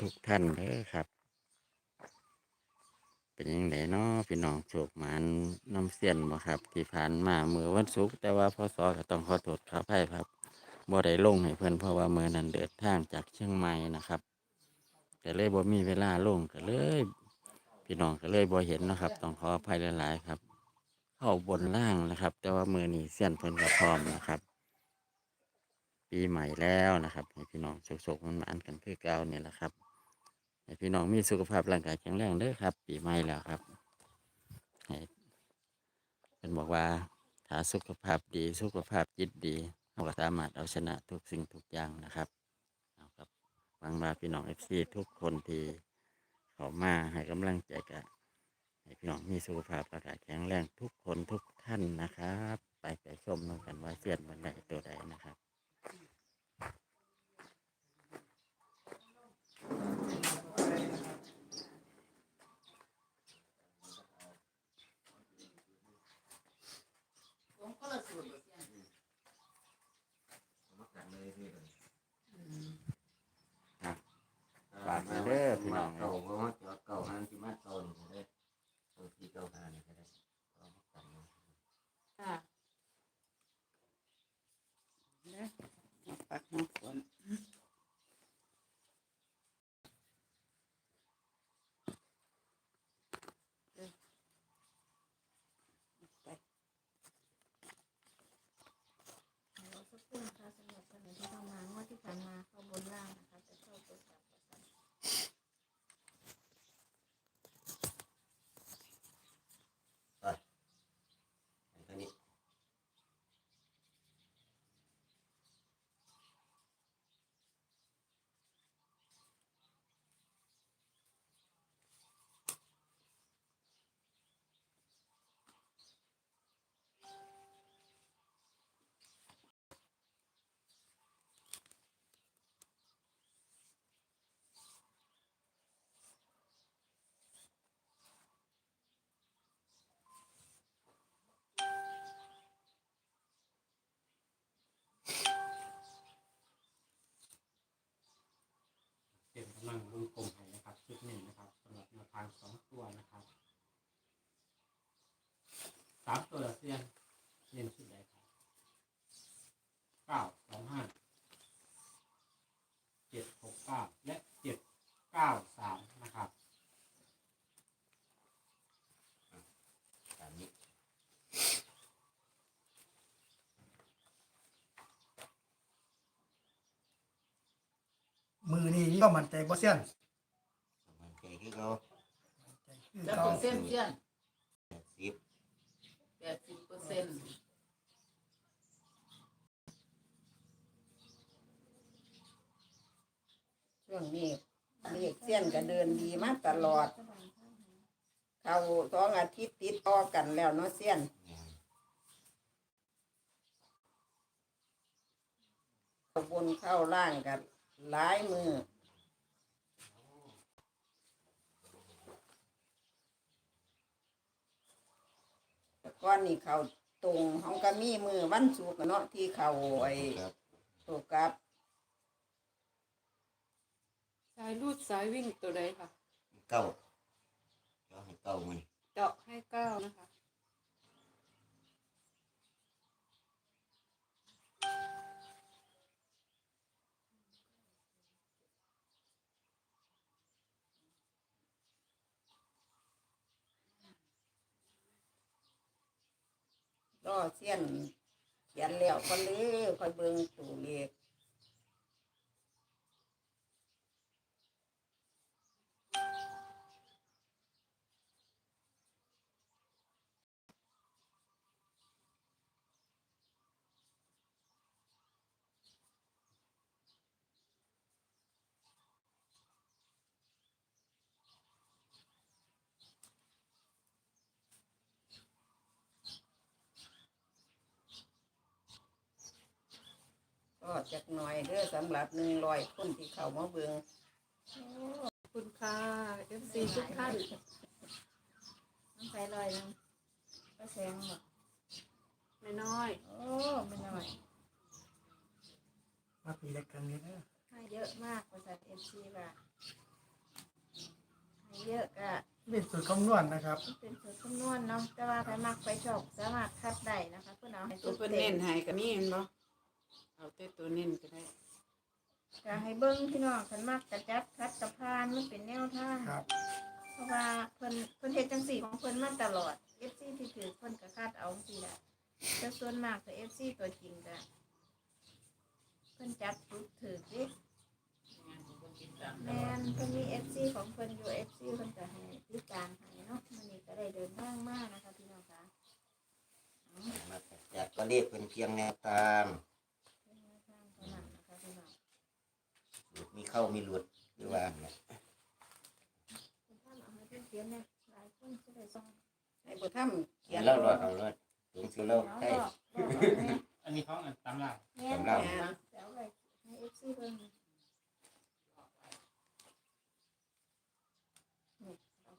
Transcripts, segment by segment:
ทุกท่านเด้อครับ เป็นยังไงเนาะพี่น้องโชคหมานน้ำเสียนบ่ครับ ที่ผ่านมาเมื่อวันศุกร์แต่ว่าพศก็ต้องขอโทษขออภัยครับบ่ได้ลงให้เพิ่อนเพราะว่าเมื่อนั้นเดินทางจากเชียงใหม่นะครับก็เลยบ่มีเวลาลงก็เลย พี่น้องก็เลยบ่เห็นนะครับ ต้องขออภัยหลายๆครับ เข้าบนล่างนะครับ แต่ว่ามือนี้เสี้ยนเพิ่นก็พร้อมนะครับ ปีใหม่แล้วนะครับ ให้พี่น้องโชคๆมันมันกันคือเก่าเนี่ยแหละครับ ให้พี่น้องมีสุขภาพร่างกายแข็งแรงเด้อครับ ปีใหม่แล้วครับให้เป็นบอกว่าถ้าสุขภาพดีสุขภาพจิตดีเราก็สามารถเอาชนะทุกสิ่งทุกอย่างนะครับเอาครับหวังว่าพี่น้องเอฟซีทุกคนที่เขามาให้กำลังใจกันให้พี่น้องมีสุขภาพร่างกายแข็งแรงทุกคนทุกท่านนะครับ ไปไปชมน้กันว่าเสียนวันใดตัวใดนะครับฝากไว้เด้อพี่น้อง เก่าเพราะว่าจอดเก่าหันที่มาเก่านี่ก็ได้เก่าที่เก่าหันนี่ก็ได้เอามากันเนาะ ค่ะเนี่ยเอาปักน้ำฝนเด้อไป เราสักครู่นะคะสำหรับท่านที่เข้ามางวดที่ผ่านมาเข้าบนล่างนะคะจะเข้าตัวสามประสาน อันนี้ เต็ มกำลังวงกลมให้นะครับชุดหนึ่งนะครับสำหรับแนวทางสองตัวนะครับสามตัวละเสียนเน้นชุดใดครับเก้าสองห้าเจ็ดหกเก้าและเจ็ดเก้าสามนะครับ ตามนี้ มือนี่ก็มันใจบ่เสียนสมันใจคือเขาใจคือจะเก่าเปอร์เซ็นต์เสี้ยนสิบแปดสิบเปอร์เซ็นต์ช่วงนี้เลขเส้นก็เดินดีมาตลอด เขาสองอาทิตย์ติดต่อกันแล้วเนาะเส้นเนี่ยเข้าบนเข้าล่างกันหลายมือ ก้อนนี่เขาตรงเขาก็มีมือวันศุกร์อะเนาะที่เขาไอ้ครับตัวกับสายรูดสายวิ่งตัวใดค่ะ เก้าเจ้าให้เก้ามันเจาะให้เก้านะคะ อเสี้ยนเขียนแล้วก็เลยคอยเบิ่งตูเลข จักหน่อยเด้อสำหรับหนึ่งร้อยคนที่เขามาเบิงขอบคุณค่ะ FC ทุกท่านน้ำไฟลอยนึงก็แสงหมดไม่น้อยโอ้ไม่น้อยมาปีเล็กกันนี้นะให้เยอะมากบริษัทเอฟซีว่าเยอะก็เป็นสูตรคำนวณนะครับ เป็นสูตรคำนวณเนาะแต่ว่าถ้ามักไปชอบสามารถคัดได้นะคะเพื่อนเอาให้ตัวสุดเพิ่นเต็เน้มนให้ก็มีเห็นบ่ เอาแต่ตัวเน้นก็ได้ก็ให้เบิ้งพี่น้องคันมักกระจัดคัดกระพานมันเป็นแนวทางครับ เพราะว่าเพิ่นเพิ่นเฮ็ดจังสี่ของเพิ่นมาตลอด FC ที่ถือเพิ่นก็คาดเอาจังซี่แหละแต่ส่วนมากก็ FC ตัวจริงก็เพิ่นจับถูกถือเดิแม่นเพิ่นมี FC ของเพิ่นอยู่ FC เพิ่นก็ให้พิการให้เนาะมื้อนี้ก็ได้เดินทางมานะคะพี่น้องคะ มาจากก็เรียกเป็นเพียงแนวทาง เป็นแนวทางเท่านั้นนะคะพี่น้อง มี เข้ามีหลุดหรือว่าเนี่ยเพิ่นทำเอาให้เพิ่นเขียนเนี่ยหลายคนสิได้ส่งให้บ่ทำเขียนแล้วรอดเอารอดสูงสุดแล้วเนาะใช่บอกบอกเอาแม่อันนี้เขาอันตำราแม่นสำหรับแม่นเดี๋ยวไว้ให้ FC เพิ่นเอา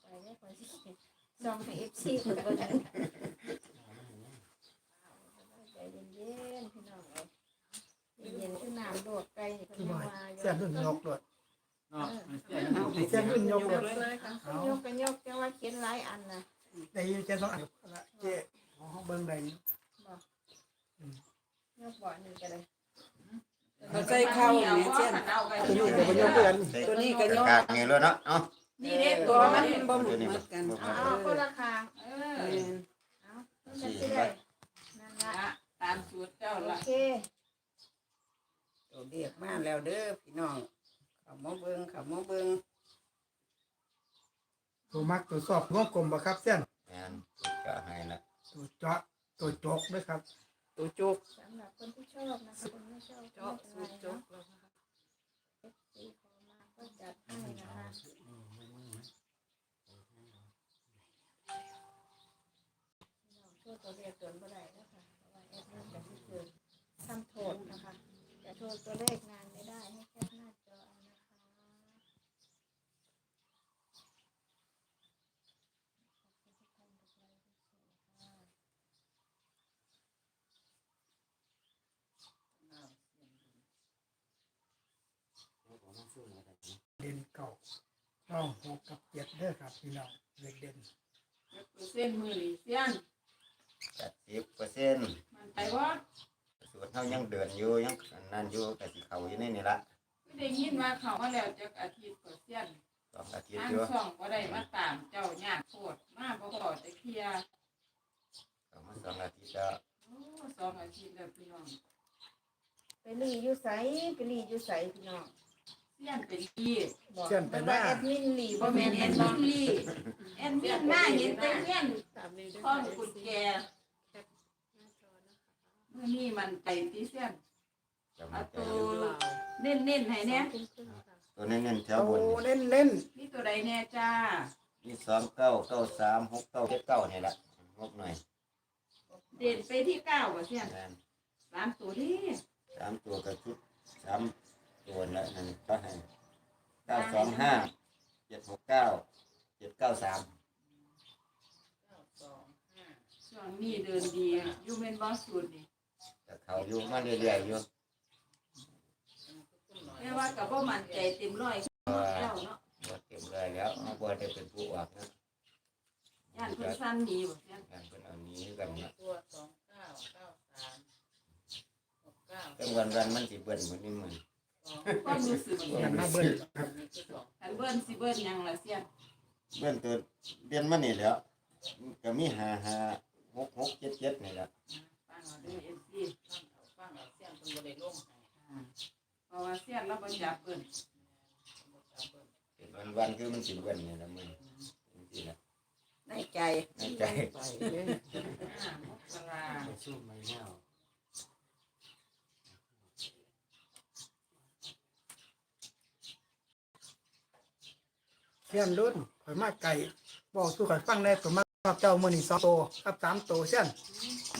ไปได้คนที่จองให้เอฟซีคนก็ได้ใจเย็นๆพี่น้องเลย เย็นๆคือน้ำโดดไก่นี่เพิ่นคือยังว่าว่าอยู่เสียนรุ่นยกด้วยเนาะมันเสียนเอาให้เสียนรุ่นยกเลยเลยค่ะเพิ่นยกกันยกจังว่าเขียนหลายอันนะได้ยินแค่สองอันละเจ๊ของห้องเบิ้งได้อยู่บอกยกบ่อนี่ก็เลยเอาใจเข้าแม่เช่นตัวนี้ก็เป็นยกเพื่อนตัวนี้ก็ยกกากนี่เลยเนาะเนาะนี่เด้ตัวมันบ่หมุนเหมือนกันเอาเอาคนละคางเออแม่นเอาเพิ่นจะสิได้นั่นละตามสูตรเจ้าโอละเค ตัวเรียกมาแล้วเด้อพี่น้องเขามาเบิ่งเขามาเบิ่งตัวมักตัวสอบวงกลมบ่ครับเส้นงานก็ให้ละตัวเจาะตัวจกด้วยครับตัวจกสำหรับคนที่ชอบนะคะคนไม่ชอบเจาะไม่สูเป็นตไรรจเนาะกแล้วค่ะสีขอมาก็จัดให้นะคะช่วยตัวเลข ตัวเลขงานไม่ได้ให้แคปหน้าจอเอานะคะเด่นเก่าช่องหกกับเจ็ดเด้อครับพี่น้องเด็กเด่นเปอร์เซ็นต์มือนี่เสียนแปดสิบเปอร์เซ็นต์มันไปว่า ส่วนเท่ายังเดินอยู่ยังอันนั่นอยู่กับสีเขาอยู่ในนี่ละไม่ได้ยินว่าเขามาแล้วจากอาทิตย์เปอร์เซ็นต์สองอาทิตย์ทางอยู่ช่องก็ได้มาตามเจ้าญาติโคตรมาบ่พอจะเคลียร์เขามาสองอาทิตย์แล้วโอ้สองอาทิตย์แล้วพี่น้องไปรีอยู่ใสไปรีอยู่ใสพี่น้องเสียนเป็นพี่บอกเส้นไปมันหว่าน้า แอดมินรีบ่บ่แม่แม่นนแอแอดดมิมินนลี่แอดมินมาเห็นแต่เงี้ยนข้อนกุญแจ มื้อนี้มันใจที่เสียนจะเอามาเจตัอวเน้นๆให้แน่ตัวเน้นๆแถวโอ้บนเล่นเล่นมีตัวใดแน่จ้านี่สองเก้าเก้าสามหกเก้าเจ็ดเก้านี่แหละงบหน่อยเด่นไปที่เก้าบ่เสียนงานสามตัวที่สามตัวกับชุดสามตัวละนั่นก็ให้เก้าสองห้าเจ็ดหกเก้าเจ็ดเก้าสามช่วงนี้เดินดีอยู่แม่นบ่สูตรนี่ แต่เขาอยู่มาเรื่อยๆอยู่แต่ว่าก็บ่มั่นใจเต็มร้อยเจ้าเนาะบ่เต็มเลยแล้วเอาบ่ได้เป็นผู้ออกนะย่านเพิ่นสั้นดีบ่เสียนงานเป็นเอานี้กันนะตัวสองเก้าเก้าสามหกเก้าตั้งวันวันๆมันสิเบิ่นเหมือนนี่เหมือนความรู้สึกๆกันมาเบิ้ลครับอันเบิ้นสิเบิ้นหยังล่ะเสียนเบิ่นตัวเรียนมานี่แหล้วก็มีห้าห้าหกหกเจ็ดเจ็ดนี่แหละ จับเบิ้นเป็นวันวันๆคือมันสิเบิ่นนี่ละมึงจริงๆนะในใจในใจอ่ามกราสู้ไม่แน่วเส้นรุ่นข่อยมาไก่บอกสู้ข่อยฟังได้ตัวมาชอบเจ้ามือนี่สองตัวกับสามตัวเส้น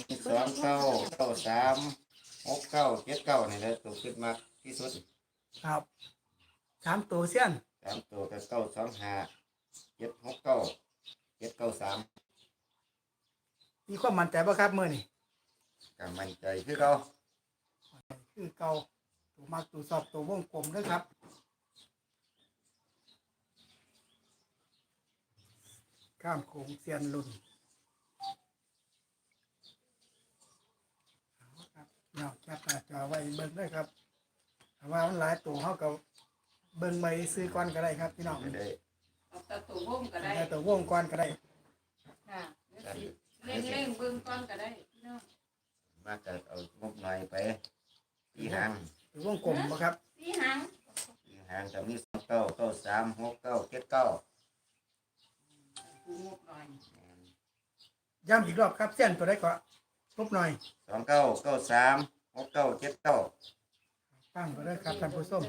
มีสองเก้าเก้าสามหกเก้าเจ็ดเก้านี่แหละตัวขึ้นมากที่สุด ครับสามตัวเส้นสามตัวก็เก้าสองห้าเจ็ดหกเก้าเจ็ดเก้าสามมีความมั่นใจบ่ครับมือนี่ก็มั่นใจคือเขาคือเก่าตัวมักตัวสอบตัววงกลมเด้อครับข้ามโขงเซียนรุ่นเอาครับเนาะแคปหน้าจอไว้เบิ่งด้วยครับ ถ้าว่ามันหลายตัวเขาก็เบิ่งไปซื้อก่อนก็ได้ครับพี่น้องไม่ได้เอาแตะตัววงก็ได้แต่ตัววงก่อนก็ได้ค่ะเดี๋ยวสิเร่งเร่งๆเบิ่งก่อนก็ได้พี่น้องมากจะเอางบหน่อยไปตีหางตัววงกลมบ่ครับสีหางตีหางจะมีสองเก้าเก้าสามหกเก้าเจ็ดเก้าปูงบหน่อยย้ำอีกรอบครับเส้นตัวได้ก็ครบหน่อยสองเก้าเก้าสามหกเก้าเจ็ดเก้า ตั้งก็ได้ครับท่านผู้ชม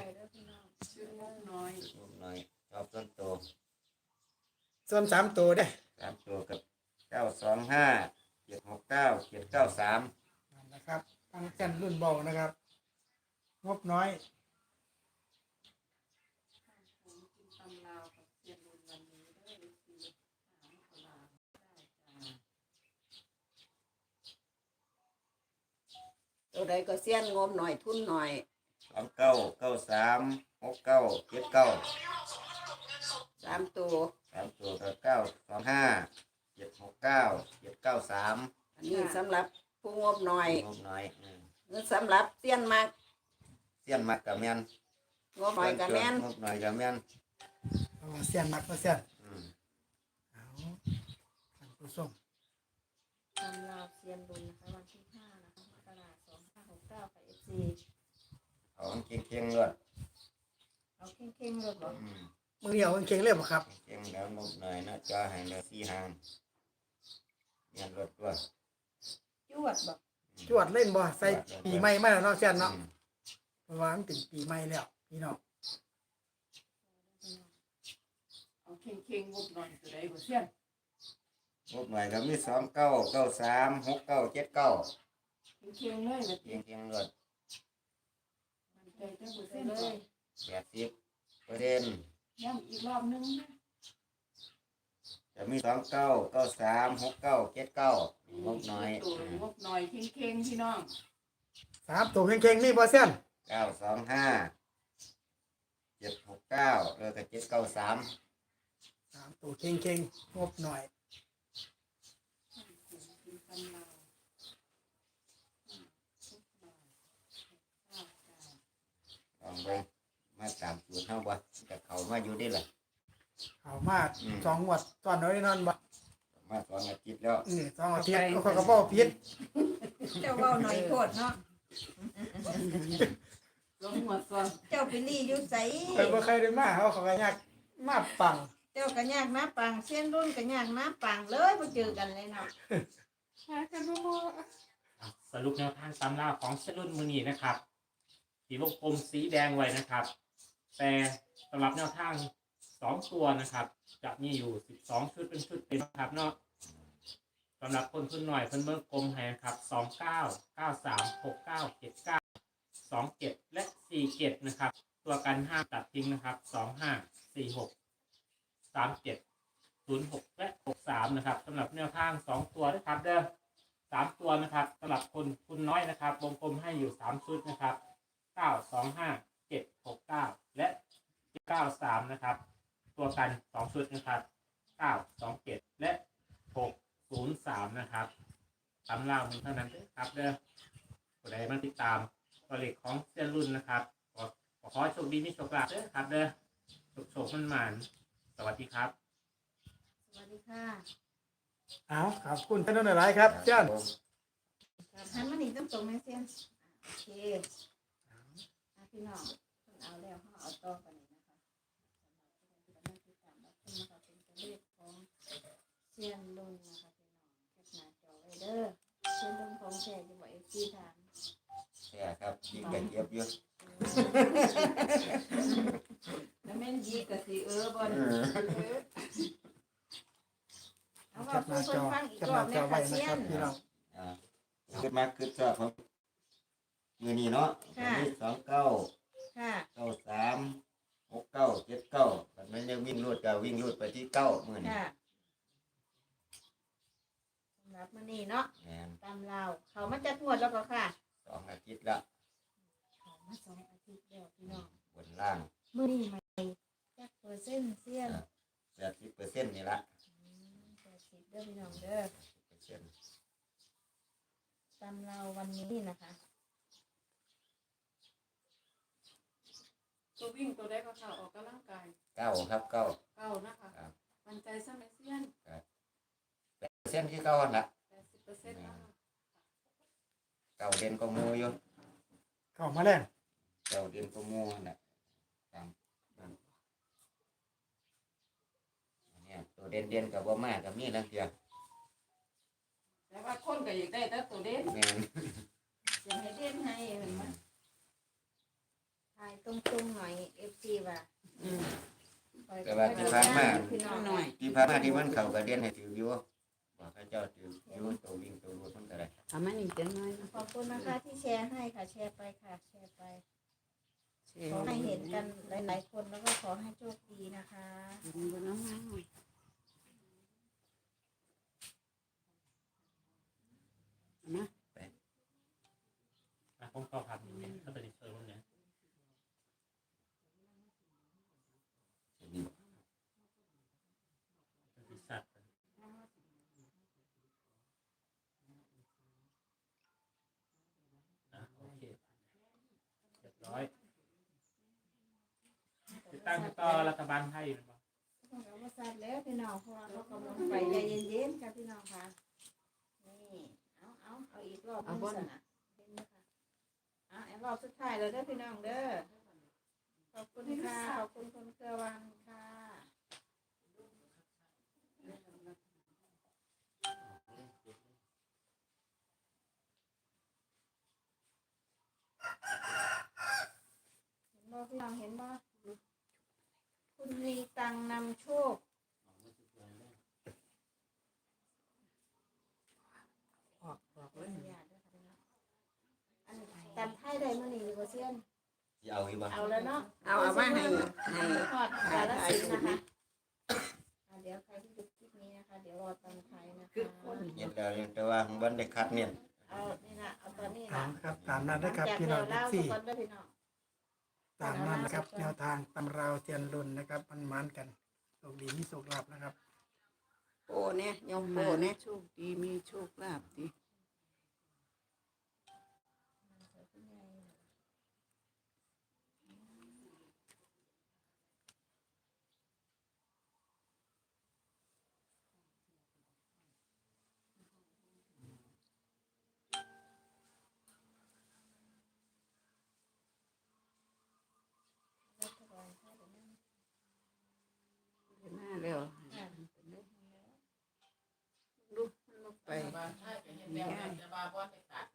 ชื่องบน้อยงบหน่อยชอบต้นโตส่วนสามตัวได้สามตัวกับเก้าสองห้าเจ็ดหกเก้าเจ็ดเก้าสามนั่นนะครับตั้งเส้นรุ่นเบานะครับ งบน้อยผมกินตำลาวกับเสียนบุญวันนี้เด้อสิหางตลาดได้จ้าตัวใดก็เสี้ยนงมหน่อยทุนหน่อย สองเก้าเก้าสามหกเก้าเจ็ดเก้าสามตัวสามตัวกับเก้าสองห้าเจ็ดหกเก้าเจ็ดเก้าสามอันนี้สำหรับผู้งบหน่อยงบหน่อยอืมหรือสำหรับเสี้ยนมากเสี้ยนมัดกับแมนงบหน่อยกับแม่นงบหน่อยกับแมนเอาเส้นมักมาเส้นอืมเอาท่านผู้ชมตำราเซียนบุญนะคะวันที่ห้านะคะมกราสองห้าหกเก้ากับเอฟซี เอาเก่งเก่งๆเลยเอาเข่งๆเลยบอกอืมมือเดียวเก่งๆเลยบ่ครับเก่งๆแล้วงบหน่อยนะจะให้เหลือสี่หางเงินลดด้วยจวดบอกจวดเล่นบ่ใส่ปีใหม่มาแล้วเนาะเส้นเนาะอืมเพราะว่ามันเป็นปีใหม่แล้วพี่น้องเอาเข่งๆงบหน่อยตัวใดบ่เสียนงบหน่อยก็มีสองเก้าเก้าสามหกเก้าเจ็ดเก้าเข่งๆเลยแบบเก่งเก่งๆเลย มันใจจังบ่ไปเสียนเลเลยยแปดสิบเปอร์เซ็นต์ย้ำอีกรอบนึงนะจะมีสองเก้าเก้าสามหกเก้าเจ็ดเก้างบหน่อยตัวงบหน่อยเข่งๆพี่น้องสามตัวเก่งๆนี่บ่เส้นเก้าสองห้าเจ็ดหกเก้าแล้วก็เจ็ดเก้าสามสามตัวเก่งๆงบหน่อย กินตำลาว ล องไปมาตามสูตรเท่าบ่จะเขามาอยู่ได้ละเอามาสองงวดตอนน้อยนั่นบ่มาสองอาทิตย์แล้วนี่สองอาทิตย์ก็เขาก็บ่ผิดเจ้าเว้าหน่อยโคตรเนาะ ลงหัวก่อนเจ้าไปรีอยู่ใสเคยบ่เคยได้มาเขาเขาก็ยากมาปังเจ้าก็ยากนะปังเส้นรุ่นก็ยากนะปังเลยมาเจอกันเลยเนาะสรุปแนวทางตามล่าของเซรุ่นมือนีนะครับ สีวงกลมสีแดงไว้นะครับ แต่สำหรับแนวทางสองตัวนะครับจะมีอยู่สิบสองชุดเป็นชุดเป็นนะครับเนาะสำหรับคนทุนหน่อยเพิ่นเบิ่งกลมให้นะครับสองเก้าเก้าสามหกเก้าเจ็ดเก้าสองเจ็ดและสี่เจ็ดนะครับ ตัวกันห้าตัดทิ้งนะครับสองห้าสี่หกสามเจ็ดศูนย์หกและหกสามนะครับสำหรับแนวทางสองตัวนะครับเด้อสามตัวนะครับสำหรับคนคุณน้อยนะครับวงกลมให้อยู่สามชุดนะครับ เก้าสองห้าเจ็ดหกเก้าและเก้าสามนะครับ ตัวกันสองชุดนะครับเก้าสองเจ็ดและหกศูนย์สามนะครับตามเล่ามีเท่านั้นเด้อครับเด้อผู้ใดมาติดตามตัวเลขของเส้นรุ่นนะครับขอขอขอให้โชคดีมีโชคลาภเด้อครับเด้อโชคโชคมันมันๆสวัสดีครับ สวัสดีค่ะเอาขอบคุณท่านหลายๆครับเจ้าหันมานี่ต้องตรงไหมเส้นโอเคอะ พี่น้องเพิ่นเอาแล้วเขาเอาต่อกันเลยนะคะสำหรับผู้ใดที่กำลังติดตามรับชมนะคะเป็นตัวเลขของเซียนรุ่นะคะพี่น้องแคปหน้าจอไว้เด้อเซียนรุ่นของแท้จะบอกเอฟซีถามแค่ครับยิงกันเย็บอยู่แล้วแม่นยีกะสิเออบอนี่อเอาว่าผู้คจนอฟังอีกรอน้าบจนะอไว้คะนะเซียครับนพี่น้องอ่าขึ้นมาขึ้นชอบของ มือนี้เนาะค่ะ มีสองเก้าค่ะ เก้าสามหกเก้าเจ็ดเก้าแต่ไม่ได้วิ่งรูดก็วิ่งรูดไปที่เก้ามือนี้ค่ะสำหรับมื้อนี้เนาะแมนตามเราวเขามาจัดงวดแล้วก็ค่ะสองอาทิตย์ละเขามาสองอาทิตย์แล้วพี่น้องบนล่างมื้อนี้ใหม่จักเปอร์เซ็นต์เซียนแปดสิบเปอร์เซ็นต์นี่ละอืมเด้อพี่น้องเด้อเปอร์เซ็นต์ตำเราวันนี้นะคะ ตัววิ่งตัวได้ก็เข้าออกกำลังกายเก้าครับเก้า เก้านะคะครับ มันใจสมัยเซียนเปอร์เซ็นต์ที่เก้าหั่นละแปดสิบเปอร์เซ็นต์นะคะเก้าเด่นก็มูอยู่เข้ามาแล้วเก้าเด่นก็มูหั่นละตามนั่นเนี่ยตัวเด่นเด่นๆกับว่ามากับมีนั่นเดียวแต่ว่าคนก็อยากได้แต่ตัวเด่นแม่นเสียงให้เด่นให้เห็นไหม ถ่ายตรงๆหน่อยเอฟซีว่าแต่ว่าที่ผ่านมา พี่น้องหน่อยที่ผ่านมาที่มันเข้ากับเด่นให้ถืออยู่บอกให้เจ้าถืออยู่ตัววิ่งตัวรูดมันก็ได้ทำให้นี่จังน้อยขอบคุณนะคะที่แชร์ให้ค่ะแชร์ไปค่ะแชร์ไปขอให้เห็นกันหลายๆคนแล้วก็ขอให้โชคดีนะคะอะผมขอพักนิดนึงถ้าเป็นเชิญผมเนี่ย นี่ เป็นปีศาจอะโอเคเรียบร้อย ติดตั้งต่อรัฐบาลไทยนะบ่ต้องเอามาซัดแล้วพี่น้องเพราะว่าเขากำลังไปใจเย็นๆค่ะพี่น้องค่ะนี่เอาเอาเอาอีกรอบหนึงสินะเห็นไหมคะเอาเอารอบสุดท้ายเลยเด้อพี่น้องเด้อขอบคุณค่ะขอบคุณคนเครือวังค่ะเห็นบ่พี่น้องเห็นบ่ คุณมีตังนำโชค ออกออกเลยอันจำไทยได้มื่อนี้ดีกว่าเซียนสิเอาอีกบ่เอาแล้วเนาะเอาเอามาให้ให้ทอดกาลสินธุ์นะคะอะเดี๋ยวใครที่ดูคลิปนี้นะคะ เดี๋ยวรอตำไทยนะคะเห็นแล้วยังแต่ว่าของบ้านได้คัดเนี่ยเอานี่นะเอาตอนนี้ตานะมครับตามนั้นนะครับจากพี่น้องเล่าสี่ทุกคนด้วยพี่น้อง ตามนั้นนะครับ แนวทางตำราวเทียนรุนนะครับ มันมันกันโชคดีมีโชคลาภนะครับโป้เนี่ยยงโป้เนี่ยโชคดีมีโชคลาภดี มาแล้วลูกมันลง ไปรัฐบาลไทยก็เห็นแล้วแต่ว่าบ่ได้ตัด